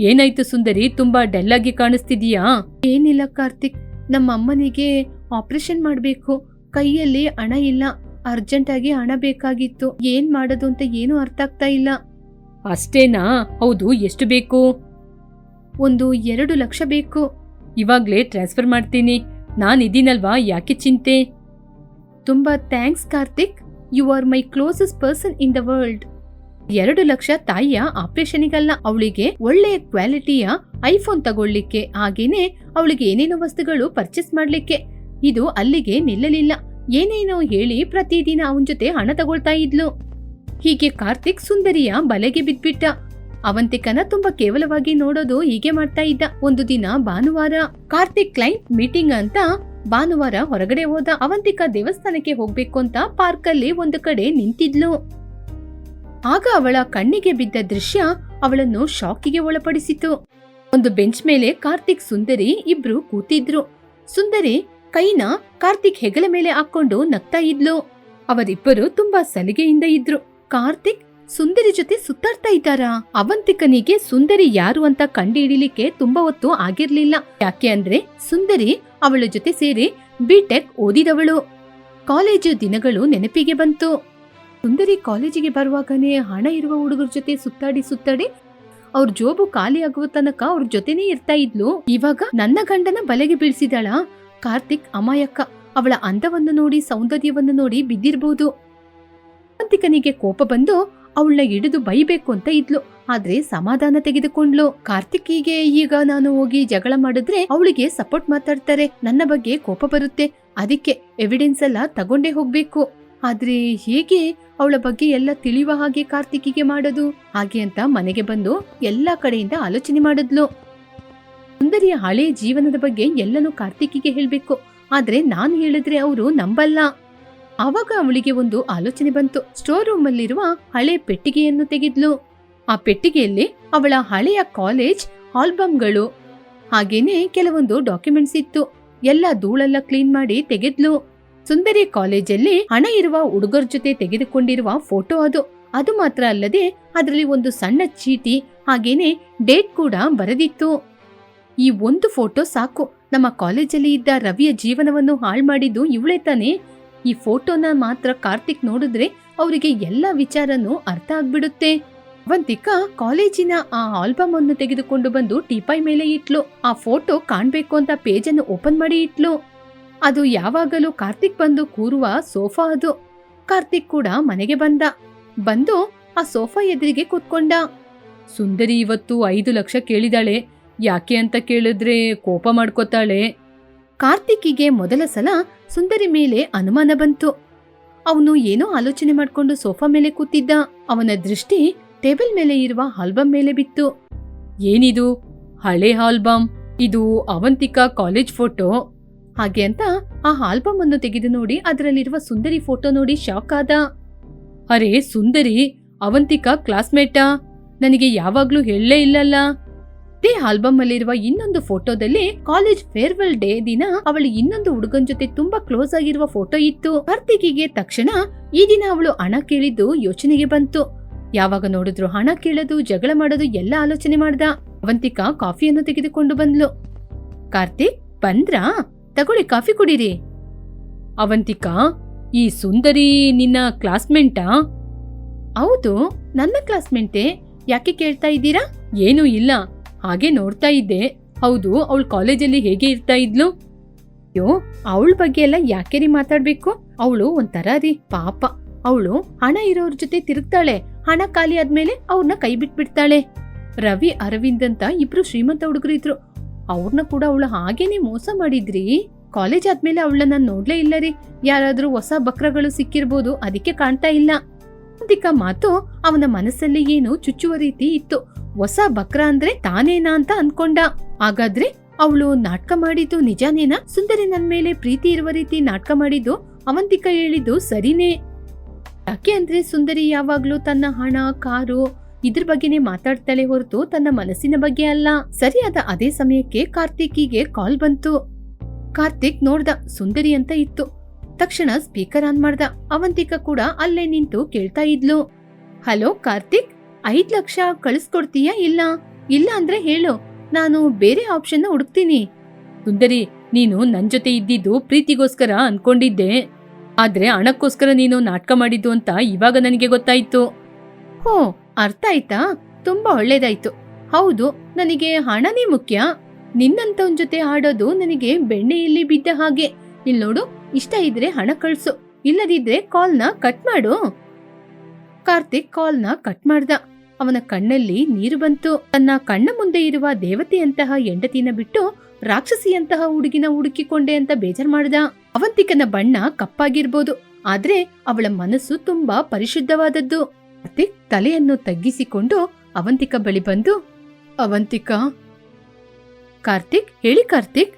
Speaker 1: ಏನಾಯ್ತು ಸುಂದರಿ? ತುಂಬಾ ಡೆಲ್ ಆಗಿ ಕಾಣಿಸ್ತಿದೀಯಾ ಏನಿಲ್ಲ ಕಾರ್ತಿಕ್. ನಮ್ಮ ಅಮ್ಮನಿಗೆ ಆಪರೇಷನ್ ಮಾಡ್ಬೇಕು. ಕೈಯಲ್ಲಿ ಹಣ ಇಲ್ಲ. ಅರ್ಜೆಂಟ್ ಆಗಿ ಹಣ ಬೇಕಾಗಿತ್ತು. ಏನ್ ಮಾಡೋದು ಅಂತ ಏನು ಅರ್ಥ ಆಗ್ತಾ ಇಲ್ಲ. ಅಷ್ಟೇನಾ? ಹೌದು ಎಷ್ಟು ಬೇಕು? ಒಂದು ಎರಡು ಲಕ್ಷ ಬೇಕು. ಇವಾಗ್ಲೇ ಟ್ರಾನ್ಸ್ಫರ್ ಮಾಡ್ತೀನಿ. ನಾನ್ ಇದೀನಲ್ವಾ ಯಾಕೆ ಚಿಂತೆ? ತುಂಬಾ thanks Karthik. You are my closest person in the world ಎರಡು ಲಕ್ಷ ತಾಯಿಯ ಆಪರೇಷನಿಗಲ್ಲ ಅವಳಿಗೆ ಒಳ್ಳೆಯ ಕ್ವಾಲಿಟಿಯ ಐಫೋನ್ ತಗೊಳ್ಳಿಕ್ಕೆ ಹಾಗೇನೆ ಅವಳಿಗೆ ಏನೇನೋ ವಸ್ತುಗಳು ಪರ್ಚೇಸ್ ಮಾಡ್ಲಿಕ್ಕೆ. ಇದು ಅಲ್ಲಿಗೆ ನಿಲ್ಲಲಿಲ್ಲ. ಏನೇನೋ ಹೇಳಿ ಪ್ರತಿದಿನ ಅವನ ಜೊತೆ ಹಣ ತಗೊಳ್ತಾ ಇದ್ಲು. ಹೀಗೆ ಕಾರ್ತಿಕ್ ಸುಂದರಿಯ ಬಲೆಗೆ ಬಿದ್ಬಿಟ್ಟ. ಅವಂತಿಕನ ತುಂಬಾ ಕೇವಲವಾಗಿ ನೋಡೋದು ಹೀಗೆ ಮಾಡ್ತಾ ಇದ್ದ. ಒಂದು ದಿನ ಭಾನುವಾರ ಕಾರ್ತಿಕ್ ಕ್ಲೈಂಟ್ ಮೀಟಿಂಗ್ ಅಂತ ಭಾನುವಾರ ಹೊರಗಡೆ ಹೋದ ಅವಂತಿಕ ದೇವಸ್ಥಾನಕ್ಕೆ ಹೋಗ್ಬೇಕು ಅಂತ ಪಾರ್ಕ್ ಅಲ್ಲಿ ಒಂದು ಕಡೆ ನಿಂತಿದ್ಲು. ಆಗ ಅವಳ ಕಣ್ಣಿಗೆ ಬಿದ್ದ ದೃಶ್ಯ ಅವಳನ್ನು ಶಾಕಿಗೆ ಒಳಪಡಿಸಿತು. ಒಂದು ಬೆಂಚ್ ಮೇಲೆ ಕಾರ್ತಿಕ್ ಸುಂದರಿ ಇಬ್ರು ಕೂತಿದ್ರು. ಸುಂದರಿ ಕೈನ ಕಾರ್ತಿಕ್ ಹೆಗಲ ಮೇಲೆ ಹಾಕೊಂಡು ನಗ್ತಾ ಇದ್ಲು. ಅವರಿಬ್ಬರು ತುಂಬಾ ಸಲಿಗೆಯಿಂದ ಇದ್ರು. ಕಾರ್ತಿಕ್ ಸುಂದರಿ ಜೊತೆ ಸುತ್ತಾಡ್ತಾ ಇದ್ದಾರಾ? ಅವಂತಿಕನಿಗೆ ಸುಂದರಿ ಯಾರು ಅಂತ ಕಂಡುಹಿಡಿಲಿಕ್ಕೆ ತುಂಬಾ ಹೊತ್ತು ಆಗಿರ್ಲಿಲ್ಲ. ಯಾಕೆ ಅಂದ್ರೆ ಸುಂದರಿ ಅವಳ ಜೊತೆ ಸೇರಿ ಬಿಟೆಕ್ ಓದಿದವಳು. ಕಾಲೇಜು ದಿನಗಳು ನೆನಪಿಗೆ ಬಂತು. ಸುಂದರಿ ಕಾಲೇಜಿಗೆ ಬರುವಾಗನೇ ಹಣ ಇರುವ ಹುಡುಗರ ಜೊತೆ ಸುತ್ತಾಡಿ ಸುತ್ತಾಡಿ ಅವ್ರ ಜೋಬು ಖಾಲಿ ಆಗುವ ತನಕ ಅವ್ರ ಜೊತೆನೇ ಇರ್ತಾ ಇದ್ಲು. ಇವಾಗ ನನ್ನ ಗಂಡನ ಬಲೆಗೆ ಬೀಳ್ಸಿದಾಳ? ಕಾರ್ತಿಕ್ ಅಮಾಯಕ. ಅವಳ ಅಂದವನ್ನು ನೋಡಿ, ಸೌಂದರ್ಯವನ್ನು ನೋಡಿ ಬಿದ್ದಿರ್ಬೋದು. ಕಾರ್ತಿಕನಿಗೆ ಕೋಪ ಬಂದು ಅವಳನ್ನ ಹಿಡಿದು ಬೈಬೇಕು ಅಂತ ಇದ್ಲು. ಆದ್ರೆ ಸಮಾಧಾನ ತೆಗೆದುಕೊಂಡ್ಲು. ಕಾರ್ತಿಕಿಗೆ ಈಗ ನಾನು ಹೋಗಿ ಜಗಳ ಮಾಡಿದ್ರೆ ಅವಳಿಗೆ ಸಪೋರ್ಟ್ ಮಾತಾಡ್ತಾರೆ. ನನ್ನ ಬಗ್ಗೆ ಕೋಪ ಬರುತ್ತೆ. ಅದಕ್ಕೆ ಎವಿಡೆನ್ಸ್ ಎಲ್ಲ ತಗೊಂಡೇ ಹೋಗ್ಬೇಕು. ಆದ್ರೆ ಹೇಗೆ ಅವಳ ಬಗ್ಗೆ ಎಲ್ಲ ತಿಳಿಯುವ ಹಾಗೆ ಕಾರ್ತಿಕಿಗೆ ಮಾಡೋದು? ಹಾಗೆ ಅಂತ ಮನೆಗೆ ಬಂದು ಎಲ್ಲಾ ಕಡೆಯಿಂದ ಆಲೋಚನೆ ಮಾಡಿದ್ಲು. ಸುಂದರಿಯ ಹಳೆ ಜೀವನದ ಬಗ್ಗೆ ಎಲ್ಲನೂ ಕಾರ್ತಿಕಿಗೆ ಹೇಳ್ಬೇಕು. ಆದ್ರೆ ನಾನು ಹೇಳಿದ್ರೆ ಅವರು ನಂಬಲ್ಲ. ಆವಾಗ ಅವಳಿಗೆ ಒಂದು ಆಲೋಚನೆ ಬಂತು. ಸ್ಟೋರ್ ರೂಮ್ ಅಲ್ಲಿರುವ ಹಳೆ ಪೆಟ್ಟಿಗೆಯನ್ನು ತೆಗೆದ್ಲು. ಆ ಪೆಟ್ಟಿಗೆಯಲ್ಲಿ ಅವಳ ಹಳೆಯ ಕಾಲೇಜ್ ಆಲ್ಬಮ್ಗಳು ಹಾಗೇನೆ ಕೆಲವೊಂದು ಡಾಕ್ಯುಮೆಂಟ್ಸ್ ಇತ್ತು. ಎಲ್ಲ ಧೂಳೆಲ್ಲ ಕ್ಲೀನ್ ಮಾಡಿ ತೆಗೆದ್ಲು. ಸುಂದರಿ ಕಾಲೇಜಲ್ಲಿ ಹಣ ಇರುವ ಹುಡುಗರ ಜೊತೆ ತೆಗೆದುಕೊಂಡಿರುವ ಫೋಟೋ ಅದು. ಅದು ಮಾತ್ರ ಅಲ್ಲದೆ ಅದರಲ್ಲಿ ಒಂದು ಸಣ್ಣ ಚೀಟಿ, ಹಾಗೇನೆ ಡೇಟ್ ಕೂಡ ಬರೆದಿತ್ತು. ಈ ಒಂದು ಫೋಟೋ ಸಾಕು. ನಮ್ಮ ಕಾಲೇಜಲ್ಲಿ ಇದ್ದ ರವಿಯ ಜೀವನವನ್ನು ಹಾಳು ಮಾಡಿದ್ದು ಇವಳೇ ತಾನೆ? ಈ ಫೋಟೋನ ಮಾತ್ರ ಕಾರ್ತಿಕ್ ನೋಡಿದ್ರೆ ಅವರಿಗೆ ಎಲ್ಲ ವಿಚಾರನೂ ಅರ್ಥ ಆಗ್ಬಿಡುತ್ತೆ. ಅವಂತಿಕಾ ಕಾಲೇಜಿನ ಆ ಆಲ್ಬಮ್ ಅನ್ನು ತೆಗೆದುಕೊಂಡು ಬಂದು ಟೀಪಾಯ್ ಮೇಲೆ ಇಟ್ಲು. ಆ ಫೋಟೋ ಕಾಣ್ಬೇಕು ಅಂತ ಪೇಜ್ ಅನ್ನು ಓಪನ್ ಮಾಡಿ ಇಟ್ಲು. ಅದು ಯಾವಾಗಲೂ ಕಾರ್ತಿಕ್ ಬಂದು ಕೂರುವ ಸೋಫಾ ಅದು. ಕಾರ್ತಿಕ್ ಕೂಡ ಮನೆಗೆ ಬಂದ. ಬಂದು ಆ ಸೋಫಾ ಎದುರಿಗೆ ಕೂತ್ಕೊಂಡ. ಸುಂದರಿ ಇವತ್ತು ಐದು ಲಕ್ಷ ಕೇಳಿದಾಳೆ. ಯಾಕೆ ಅಂತ ಕೇಳಿದ್ರೆ ಕೋಪ ಮಾಡ್ಕೋತಾಳೆ. ಕಾರ್ತಿಕಿಗೆ ಮೊದಲ ಸಲ ಸುಂದರಿ ಮೇಲೆ ಅನುಮಾನ ಬಂತು. ಅವನು ಏನೋ ಆಲೋಚನೆ ಮಾಡ್ಕೊಂಡು ಸೋಫಾ ಮೇಲೆ ಕೂತಿದ್ದ. ಅವನ ದೃಷ್ಟಿ ಟೇಬಲ್ ಮೇಲೆ ಇರುವ ಆಲ್ಬಮ್ ಮೇಲೆ ಬಿತ್ತು. ಏನಿದು? ಹಳೆ ಆಲ್ಬಮ್ ಇದು ಅವಂತಿಕಾ ಕಾಲೇಜ್ ಫೋಟೋ? ಹಾಗೆ ಅಂತ ಆ ಆಲ್ಬಮ್ ಅನ್ನು ತೆಗೆದು ನೋಡಿ ಅದರಲ್ಲಿರುವ ಸುಂದರಿ ಫೋಟೋ ನೋಡಿ ಶಾಕ್ ಆದ. ಅರೆ ಸುಂದರಿ, ಅವಂತಿಕಾ ಕ್ಲಾಸ್ಮೇಟಾ? ನನಗೆ ಯಾವಾಗ್ಲೂ ಹೇಳಲೇ ಇಲ್ಲಲ್ಲ. ಅದೇ ಆಲ್ಬಮ್ ಅಲ್ಲಿರುವ ಇನ್ನೊಂದು ಫೋಟೋದಲ್ಲಿ ಕಾಲೇಜ್ ಫೇರ್ವೆಲ್ ಡೇ ದಿನ ಅವಳು ಇನ್ನೊಂದು ಹುಡುಗನ್ ಜೊತೆ ತುಂಬಾ ಕ್ಲೋಸ್ ಆಗಿರುವ ಫೋಟೋ ಇತ್ತು. ಕಾರ್ತಿಕಿಗೆ ತಕ್ಷಣ ಈ ದಿನ ಅವಳು ಹಣ ಕೇಳಿದ್ದು ಯೋಚನೆಗೆ ಬಂತು. ಯಾವಾಗ ನೋಡಿದ್ರು ಹಣ ಕೇಳೋದು, ಜಗಳ ಮಾಡೋದು ಎಲ್ಲ ಆಲೋಚನೆ ಮಾಡ್ದ. ಅವಂತಿಕಾ ಕಾಫಿಯನ್ನು ತೆಗೆದುಕೊಂಡು ಬಂದ್ಲು. ಕಾರ್ತಿಕ್, ಬಂದ್ರಾ? ತಗೊಳ್ಳಿ, ಕಾಫಿ ಕುಡೀರಿ. ಅವಂತಿಕಾ, ಈ ಸುಂದರಿ ನಿನ್ನ ಕ್ಲಾಸ್ಮೇಟಾ? ಹೌದು, ನನ್ನ ಕ್ಲಾಸ್ಮೇಟೆ. ಯಾಕೆ ಕೇಳ್ತಾ ಇದ್ದೀರಾ? ಏನೂ ಇಲ್ಲ. ಹಾಗೆ ನೋಡ್ತಾ ಇದ್ದೆ. ಹೌದು, ಅವಳು ಕಾಲೇಜಲ್ಲಿ ಹೇಗೆ ಇರ್ತಾ ಇದ್ಲು? ಅಯ್ಯೋ, ಅವಳ ಬಗ್ಗೆ ಎಲ್ಲ ಯಾಕೆ ರೀ ಮಾತಾಡ್ಬೇಕು? ಅವಳು ಒಂಥರ ರೀ ಪಾಪ. ಅವಳು ಹಣ ಇರೋರ್ ಜೊತೆ ತಿರುಗ್ತಾಳೆ. ಹಣ ಖಾಲಿ ಆದ್ಮೇಲೆ ಅವ್ರನ್ನ ಕೈ ಬಿಟ್ಬಿಡ್ತಾಳೆ. ರವಿ, ಅರವಿಂದ್ ಅಂತ ಇಬ್ರು ಶ್ರೀಮಂತ ಹುಡುಗರಿದ್ರು ಅವ್ರನ್ನ ಕೂಡ ಅವಳು ಹಾಗೇನೆ ಮೋಸ ಮಾಡಿದ್ರಿ? ಕಾಲೇಜ್ ಆದ್ಮೇಲೆ ಅವಳನ್ನ ನಾನ್ ನೋಡ್ಲೇ ಇಲ್ಲ ರೀ. ಯಾರಾದ್ರೂ ಹೊಸ ಬಕ್ರಗಳು ಸಿಕ್ಕಿರ್ಬೋದು, ಅದಕ್ಕೆ ಕಾಣ್ತಾ ಇಲ್ಲ. ಅಂತಿಕ ಮಾತು ಅವನ ಮನಸ್ಸಲ್ಲಿ ಏನು ಚುಚ್ಚುವ ರೀತಿ ಇತ್ತು. ಹೊಸ ಬಕ್ರ ಅಂದ್ರೆ ತಾನೇನಾ ಅಂತ ಅನ್ಕೊಂಡ. ಹಾಗಾದ್ರೆ ಅವಳು ನಾಟಕ ಮಾಡಿದ್ದು ನಿಜಾನೇನಾ? ಸುಂದರಿ ನನ್ ಮೇಲೆ ಪ್ರೀತಿ ಇರುವ ರೀತಿ ನಾಟಕ ಮಾಡಿದ್ದು ಅವಂತಿಕ ಹೇಳಿದ್ದು ಸರಿನೇ? ಯಾಕೆ ಅಂದ್ರೆ ಸುಂದರಿ ಯಾವಾಗ್ಲೂ ತನ್ನ ಹಣ, ಕಾರು ಇದ್ರ ಬಗ್ಗೆನೇ ಮಾತಾಡ್ತಾಳೆ ಹೊರತು ತನ್ನ ಮನಸ್ಸಿನ ಬಗ್ಗೆ ಅಲ್ಲ. ಸರಿಯಾದ ಅದೇ ಸಮಯಕ್ಕೆ ಕಾರ್ತಿಕಿಗೆ ಕಾಲ್ ಬಂತು. ಕಾರ್ತಿಕ್ ನೋಡ್ದ ಸುಂದರಿ ಅಂತ ಇತ್ತು. ತಕ್ಷಣ ಸ್ಪೀಕರ್ ಆನ್ ಮಾಡ್ದ. ಅವಂತಿಕ ಕೂಡ ಅಲ್ಲೇ ನಿಂತು ಕೇಳ್ತಾ ಇದ್ಲು. ಹಲೋ ಕಾರ್ತಿಕ್, ಐದ್ ಲಕ್ಷ ಕಳಿಸ್ಕೊಡ್ತೀಯಾ ಇಲ್ಲ? ಇಲ್ಲ ಅಂದ್ರೆ ಹೇಳು. ನಾನು ಬೇರೆ ಆಪ್ಷನ್ ಹುಡುಕ್ತೀನಿ. ಸುಂದರಿ, ನೀನು ನನ್ ಜೊತೆ ಇದ್ದಿದ್ದು ಪ್ರೀತಿಗೋಸ್ಕರ ಅನ್ಕೊಂಡಿದ್ದೆ. ಆದ್ರೆ ಹಣಕ್ಕೋಸ್ಕರ ನೀನು ನಾಟಕ ಮಾಡಿದ್ದು ಅಂತ ಇವಾಗ ನನಗೆ ಗೊತ್ತಾಯ್ತು. ಹೋ, ಅರ್ಥ ಆಯ್ತಾ? ತುಂಬಾ ಒಳ್ಳೇದಾಯ್ತು. ಹೌದು, ನನಗೆ ಹಣನೇ ಮುಖ್ಯ. ನಿನ್ನಂತವನ್ ಜೊತೆ ಆಡೋದು ನನಗೆ ಬೆಣ್ಣೆಯಲ್ಲಿ ಬಿದ್ದ ಹಾಗೆ. ಇಲ್ ನೋಡು ಇಷ್ಟ ಇದ್ರೆ ಹಣ ಕಳ್ಸು, ಇಲ್ಲದಿದ್ರೆ ಕಾಲ್ನ ಕಟ್ ಮಾಡು. ಕಾರ್ತಿಕ್ ಕಾಲ್ನ ಕಟ್ ಮಾಡ್ದ. ಅವನ ಕಣ್ಣಲ್ಲಿ ನೀರು ಬಂತು. ತನ್ನ ಕಣ್ಣ ಮುಂದೆ ಇರುವ ದೇವತೆಯಂತಹ ಹೆಂಡತಿನ ಬಿಟ್ಟು ರಾಕ್ಷಸಿಯಂತಹ ಹುಡುಗಿನ ಹುಡುಕಿಕೊಂಡೆ ಅಂತ ಬೇಜಾರ್ ಮಾಡ್ದ. ಅವಂತಿಕನ ಬಣ್ಣ ಕಪ್ಪಾಗಿರ್ಬೋದು, ಆದ್ರೆ ಅವಳ ಮನಸ್ಸು ತುಂಬಾ ಪರಿಶುದ್ಧವಾದದ್ದು. ಕಾರ್ತಿಕ್ ತಲೆಯನ್ನು ತಗ್ಗಿಸಿಕೊಂಡು ಅವಂತಿಕ ಬಳಿ ಬಂದು, ಅವಂತಿಕ, ಕಾರ್ತಿಕ್, ಹೇಳಿ ಕಾರ್ತಿಕ್,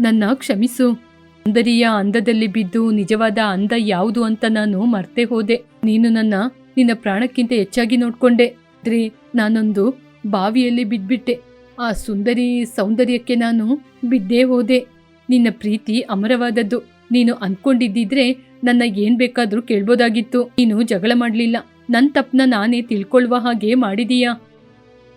Speaker 1: ನನ್ನ ಕ್ಷಮಿಸು. ಸುಂದರಿಯ ಅಂದದಲ್ಲಿ ಬಿದ್ದು ನಿಜವಾದ ಅಂದ ಯಾವುದು ಅಂತ ನಾನು ಮರ್ತೆ ಹೋದೆ. ನೀನು ನನ್ನ, ನಿನ್ನ ಪ್ರಾಣಕ್ಕಿಂತ ಹೆಚ್ಚಾಗಿ ನೋಡ್ಕೊಂಡೆ. ಆದ್ರೆ ನಾನೊಂದು ಬಾವಿಯಲ್ಲಿ ಬಿದ್ಬಿಟ್ಟೆ. ಆ ಸುಂದರಿ ಸೌಂದರ್ಯಕ್ಕೆ ನಾನು ಬಿದ್ದೇ ಹೋದೆ. ನಿನ್ನ ಪ್ರೀತಿ ಅಮರವಾದದ್ದು. ನೀನು ಅನ್ಕೊಂಡಿದ್ದಿದ್ರೆ ನನ್ನ ಏನ್ ಬೇಕಾದ್ರೂ ಕೇಳ್ಬೋದಾಗಿತ್ತು. ನೀನು ಜಗಳ ಮಾಡ್ಲಿಲ್ಲ. ನನ್ ತಪ್ಪನ ನಾನೇ ತಿಳ್ಕೊಳ್ಳುವ ಹಾಗೆ ಮಾಡಿದೀಯಾ?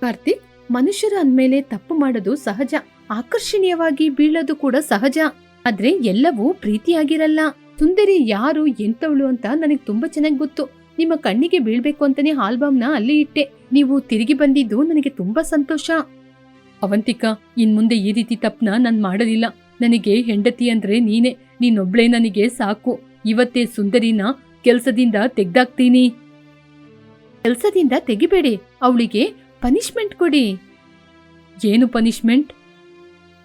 Speaker 1: ಕಾರ್ತಿಕ್, ಮನುಷ್ಯರ ಅಂದ್ಮೇಲೆ ತಪ್ಪು ಮಾಡೋದು ಸಹಜ. ಆಕರ್ಷಣೀಯವಾಗಿ ಬೀಳೋದು ಕೂಡ ಸಹಜ. ಆದ್ರೆ ಎಲ್ಲವೂ ಪ್ರೀತಿಯಾಗಿರಲ್ಲ. ಸುಂದರಿ ಯಾರು ಎಂತವಳು ಅಂತ ನನಗೆ ತುಂಬಾ ಚೆನ್ನಾಗಿ ಗೊತ್ತು. ನಿಮ್ಮ ಕಣ್ಣಿಗೆ ಬೀಳ್ಬೇಕು ಅಂತಾನೆ ಆಲ್ಬಮ್ನ ಅಲ್ಲಿ ಇಟ್ಟೆ. ನೀವು ತಿರುಗಿ ಬಂದಿದ್ದು ನನಗೆ ತುಂಬಾ ಸಂತೋಷ. ಅವಂತಿಕಾ, ಇನ್ ಮುಂದೆ ಈ ರೀತಿ ತಪ್ಪನ ನಾನು ಮಾಡೋದಿಲ್ಲ ನನಗೆ ಹೆಂಡತಿ ಅಂದ್ರೆ ನೀನೆ. ನೀನೊಬ್ಳೆ ನನಗೆ ಸಾಕು. ಇವತ್ತೇ ಸುಂದರಿನ ಕೆಲ್ಸದಿಂದ ತೆಗ್ದಾಕ್ತೀನಿ. ಕೆಲ್ಸದಿಂದ ತೆಗಿಬೇಡಿ. ಅವಳಿಗೆ ಪನಿಷ್ಮೆಂಟ್ ಕೊಡಿ. ಏನು ಪನಿಷ್ಮೆಂಟ್?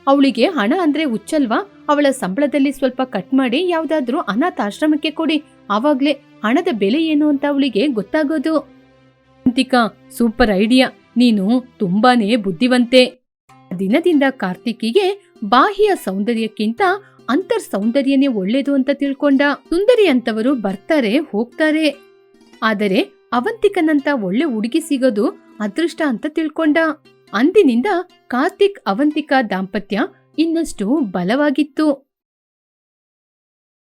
Speaker 1: ಅವಳಿಗೆ ಹಣ ಅಂದ್ರೆ ಹುಚ್ಚಲ್ವಾ? ಅವಳ ಸಂಬಳದಲ್ಲಿ ಸ್ವಲ್ಪ ಕಟ್ ಮಾಡಿ ಯಾವ್ದಾದ್ರೂ ಅನಾಥಾಶ್ರಮಕ್ಕೆ ಕೊಡಿ. ಆವಾಗ್ಲೇ ಹಣದ ಬೆಲೆ ಏನು ಅಂತ ಅವಳಿಗೆ ಗೊತ್ತಾಗೋದು. Antika super idea. ನೀನು ತುಂಬಾನೇ ಬುದ್ಧಿವಂತೆ. ದಿನದಿಂದ ಕಾರ್ತಿಕಿಗೆ ಬಾಹ್ಯ ಸೌಂದರ್ಯಕ್ಕಿಂತ ಅಂತರ್ ಸೌಂದರ್ಯನೇ ಒಳ್ಳೇದು ಅಂತ ತಿಳ್ಕೊಂಡ. ಸುಂದರಿ ಅಂತವರು ಬರ್ತಾರೆ, ಹೋಗ್ತಾರೆ. ಆದರೆ ಅವಂತಿಕನಂತ ಒಳ್ಳೆ ಹುಡುಗಿ ಸಿಗೋದು ಅದೃಷ್ಟ ಅಂತ ತಿಳ್ಕೊಂಡ. ಅಂದಿನಿಂದ ಕಾರ್ತಿಕ್ ಅವಂತಿಕಾ ದಾಂಪತ್ಯ ಇನ್ನಷ್ಟು ಬಲವಾಗಿತ್ತು.